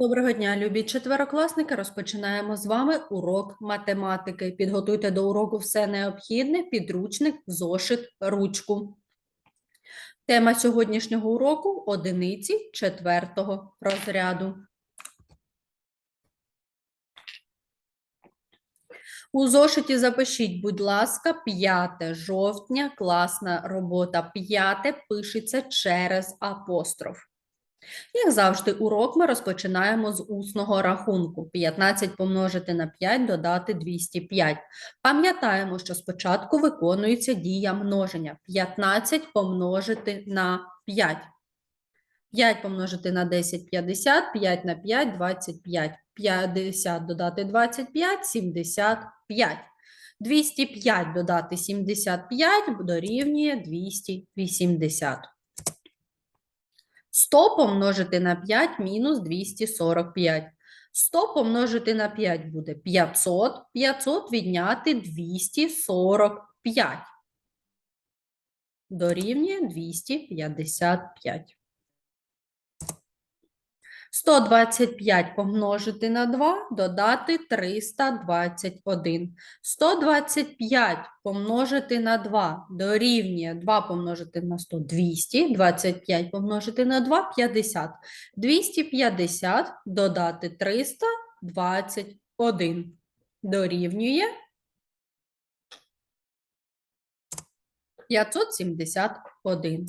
Доброго дня, любі четверокласники. Розпочинаємо з вами урок математики. Підготуйте до уроку все необхідне, підручник, зошит, ручку. Тема сьогоднішнього уроку одиниці четвертого розряду. У зошиті запишіть, будь ласка, 5 жовтня, класна робота. 5 пишеться через апостроф. Як завжди, урок ми розпочинаємо з усного рахунку. 15 помножити на 5 додати 205. Пам'ятаємо, що спочатку виконується дія множення. 15 помножити на 5. 5 помножити на 10 – 50, 5 на 5 – 25. 50 додати 25 – 75. 205 додати 75 дорівнює 280. 100 помножити на 5 мінус 245. 100 помножити на 5 буде 500. 500 відняти 245. Дорівнює 255. 125 помножити на 2, додати 321. 125 помножити на 2 дорівнює 2 помножити на 100 – 200, 25 помножити на 2 – 50. 250 додати 321 дорівнює 571.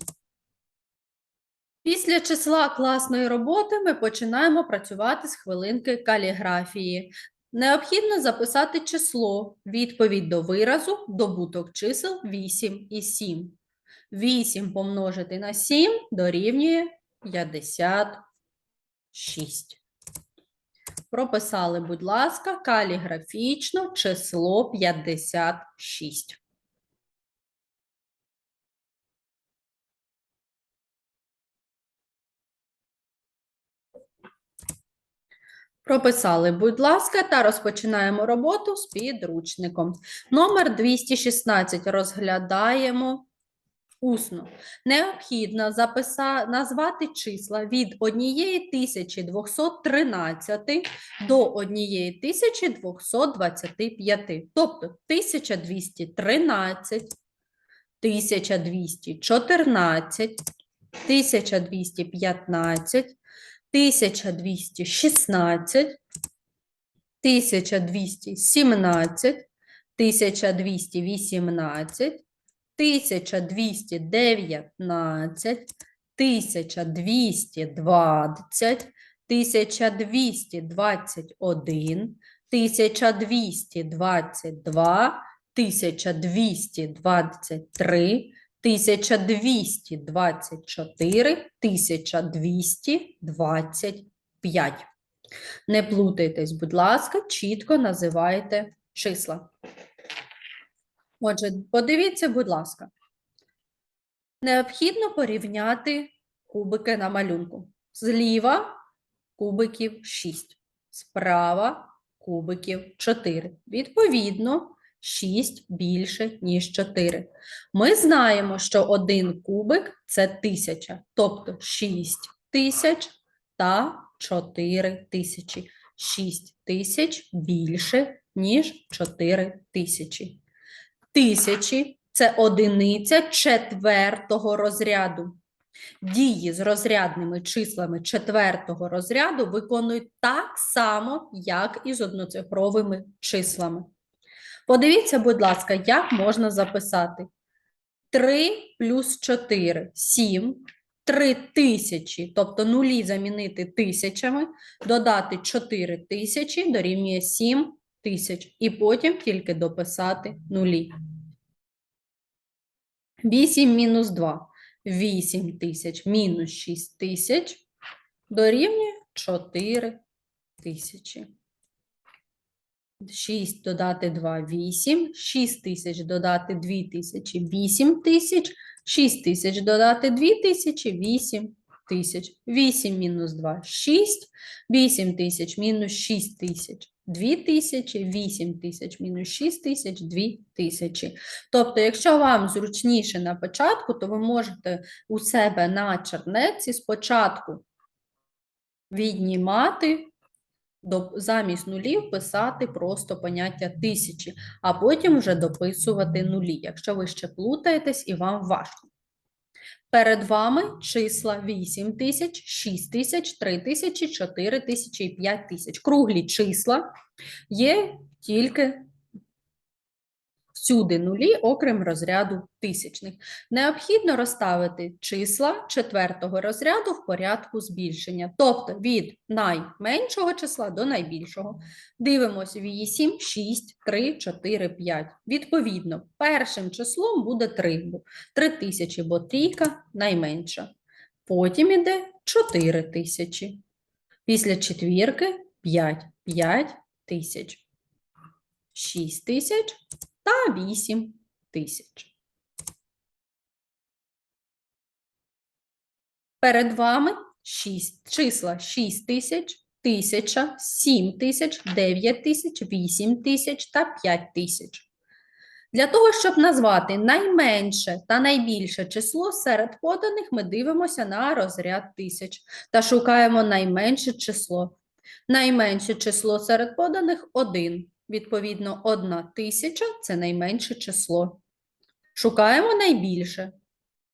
Після числа класної роботи ми починаємо працювати з хвилинки каліграфії. Необхідно записати число, відповідь до виразу, добуток чисел 8 і 7. 8 помножити на 7 дорівнює 56. Прописали, будь ласка, каліграфічно число 56. Прописали, будь ласка, та розпочинаємо роботу з підручником. Номер 216 розглядаємо усно. Необхідно записа... назвати числа від 1213 до 1225. Тобто 1213, 1214, 1215, 1216, 1217, 1218, 1219, 1220, 1221, 1222, 1223, 1224, 1225. Не плутайтесь, будь ласка, чітко називайте числа. Отже, подивіться, будь ласка. Необхідно порівняти кубики на малюнку. Зліва кубиків 6, справа кубиків 4. Відповідно, 6 більше, ніж 4. Ми знаємо, що один кубик це тисяча, тобто 6 тисяч та 4 тисячі. 6 тисяч більше, ніж 4 тисячі. Тисячі це одиниця четвертого розряду. Дії з розрядними числами четвертого розряду виконують так само, як і з одноцифровими числами. Подивіться, будь ласка, як можна записати 3 плюс 4 – 7, 3 тисячі, тобто нулі замінити тисячами, додати 4 тисячі дорівнює 7 тисяч, і потім тільки дописати нулі. 8 мінус 2 – 8 тисяч мінус 6 тисяч дорівнює 4 тисячі. 6 додати 2 – 8, 6 тисяч додати 2 тисячі – 8 тисяч, 6 тисяч додати 2 тисячі – 8 тисяч. 8 мінус 2 – 6, 8 тисяч мінус 6 тисяч – 2 тисячі, 8 тисяч мінус 6 тисяч – 2 тисячі. Тобто, якщо вам зручніше на початку, то ви можете у себе на чернетці спочатку віднімати замість нулів писати просто поняття тисячі, а потім вже дописувати нулі, якщо ви ще плутаєтесь і вам важко. Перед вами числа 8 тисяч, 6 тисяч, 3 тисячі, 4 тисячі і 5 тисяч. Круглі числа є тільки всюди нулі, окрім розряду тисячних. Необхідно розставити числа четвертого розряду в порядку збільшення, тобто від найменшого числа до найбільшого. Дивимось 8, 6, 3, 4, 5. Відповідно, першим числом буде 3, бо 3 тисячі, бо трійка найменша. Потім іде 4 тисячі. Після четвірки 5, 5 тисяч. 6 тисяч та 8 тисяч. Перед вами 6, числа 6 тисяч, 1000, 7 тисяч, 9 тисяч, 8 тисяч та 5 тисяч. Для того, щоб назвати найменше та найбільше число серед поданих, ми дивимося на розряд тисяч та шукаємо найменше число. Найменше число серед поданих 1. Відповідно, одна тисяча це найменше число. Шукаємо найбільше.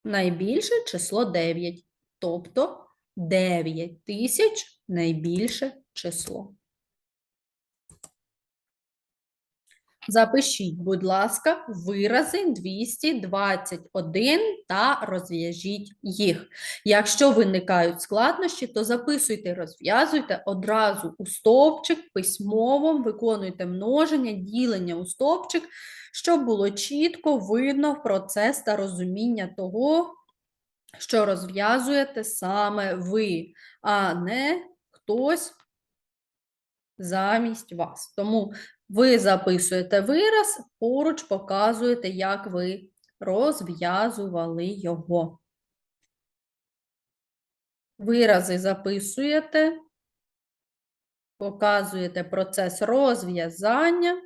Найбільше число 9. Тобто 9 тисяч найбільше число. Запишіть, будь ласка, вирази 221 та розв'яжіть їх. Якщо виникають складнощі, то записуйте, розв'язуйте одразу у стовпчик, письмово, виконуйте множення, ділення у стовпчик, щоб було чітко видно процес та розуміння того, що розв'язуєте саме ви, а не хтось замість вас. Тому ви записуєте вираз, поруч показуєте, як ви розв'язували його. Вирази записуєте, показуєте процес розв'язання.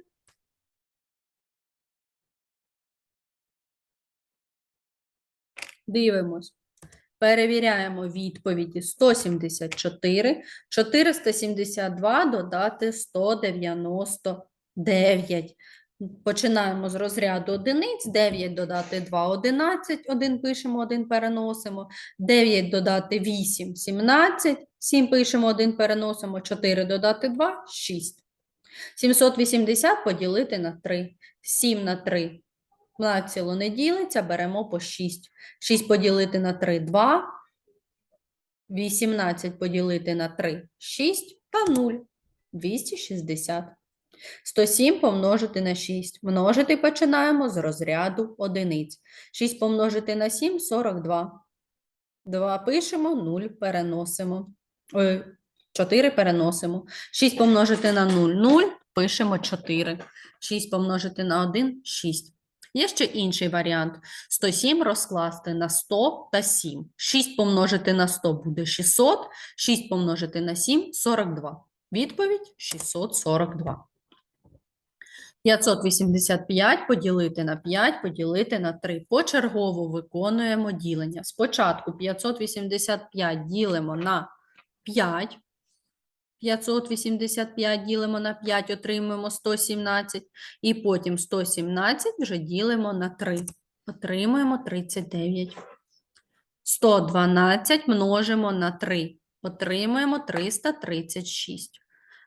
Дивимось. Перевіряємо відповіді 174, 472 додати 199. Починаємо з розряду одиниць, 9 додати 2 – 11, 1 пишемо, 1 переносимо, 9 додати 8 – 17, 7 пишемо, 1 переносимо, 4 додати 2 – 6. 780 поділити на 3, 7 на 3 націло не ділиться, беремо по 6. 6 поділити на 3 – 2. 18 поділити на 3 – 6 та 0 – 260. 107 помножити на 6. Множити починаємо з розряду одиниць. 6 помножити на 7 – 42. 2 пишемо, 0 переносимо. 4 переносимо. 6 помножити на 0 – 0, пишемо 4. 6 помножити на 1 – 6. Є ще інший варіант. 107 розкласти на 100 та 7. 6 помножити на 100 буде 600, 6 помножити на 7 – 42. Відповідь – 642. 585 поділити на 5, поділити на 3. Почергово виконуємо ділення. Спочатку 585 ділимо на 5. 585 ділимо на 5, отримуємо 117. І потім 117 вже ділимо на 3. Отримуємо 39. 112 множимо на 3. Отримуємо 336.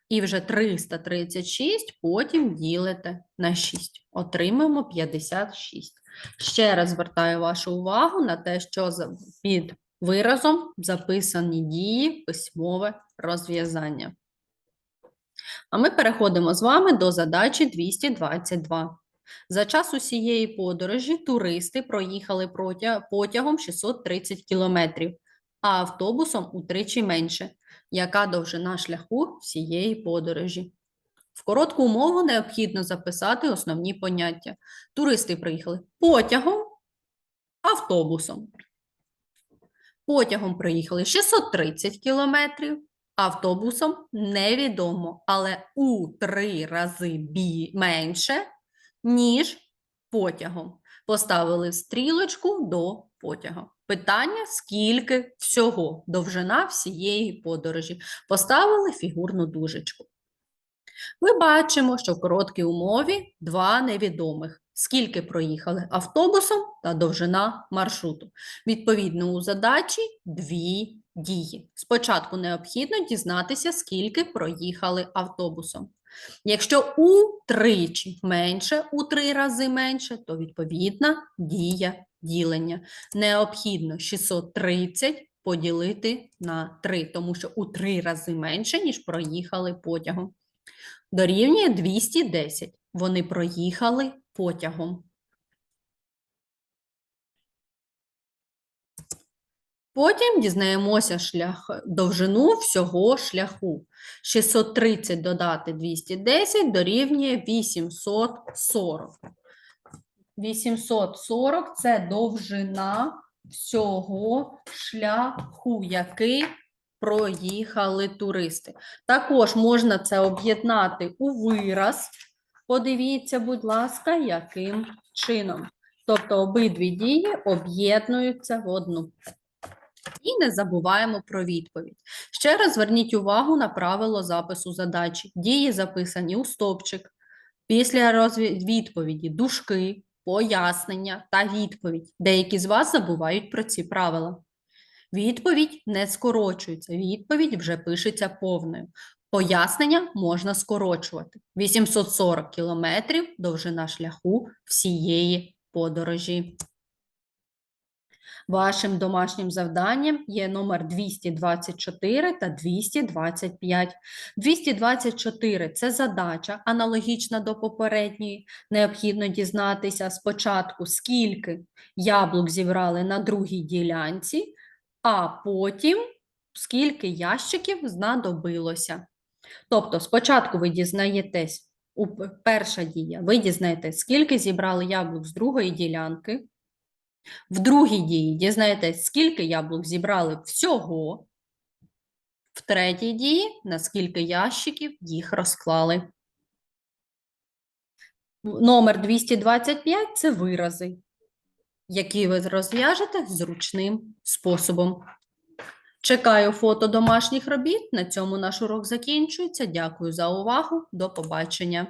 І вже 336 потім ділите на 6. Отримаємо 56. Ще раз звертаю вашу увагу на те, що під виразом записані дії письмове розв'язання. А ми переходимо з вами до задачі 222. За час усієї подорожі туристи проїхали потягом 630 кілометрів, а автобусом утричі менше. Яка довжина шляху всієї подорожі? В коротку умову необхідно записати основні поняття. Туристи приїхали потягом, автобусом. Потягом проїхали 630 кілометрів, автобусом невідомо, але у три рази бі менше, ніж потягом. Поставили стрілочку до потяга. Питання, скільки всього довжина всієї подорожі. Поставили фігурну дужечку. Ми бачимо, що в короткій умові два невідомих. Скільки проїхали автобусом та довжина маршруту. Відповідно, у задачі дві дії. Спочатку необхідно дізнатися, скільки проїхали автобусом. Якщо утричі менше, у три рази менше, то відповідна дія ділення. Необхідно 630 поділити на 3, тому що у три рази менше, ніж проїхали потягом. Дорівнює 210. Вони проїхали потягом. Потім дізнаємося шлях, довжину всього шляху. 630 додати 210 дорівнює 840. 840 – це довжина всього шляху, який проїхали туристи. Також можна це об'єднати у вираз. Подивіться, будь ласка, яким чином. Тобто обидві дії об'єднуються в одну. І не забуваємо про відповідь. Ще раз зверніть увагу на правило запису задачі. Дії записані у стовпчик. Після відповіді дужки, пояснення та відповідь. Деякі з вас забувають про ці правила. Відповідь не скорочується, відповідь вже пишеться повною. Пояснення можна скорочувати. 840 кілометрів довжина шляху всієї подорожі. Вашим домашнім завданням є номер 224 та 225. 224 – це задача, аналогічна до попередньої. Необхідно дізнатися спочатку, скільки яблук зібрали на другій ділянці, а потім скільки ящиків знадобилося. Тобто, спочатку ви дізнаєтесь, у перша дія, ви дізнаєтесь, скільки зібрали яблук з другої ділянки. В другій дії дізнаєтесь, скільки яблук зібрали всього. В третій дії, на скільки ящиків їх розклали. Номер 225 – це вирази, які ви розв'яжете зручним способом. Чекаю фото домашніх робіт. На цьому наш урок закінчується. Дякую за увагу. До побачення.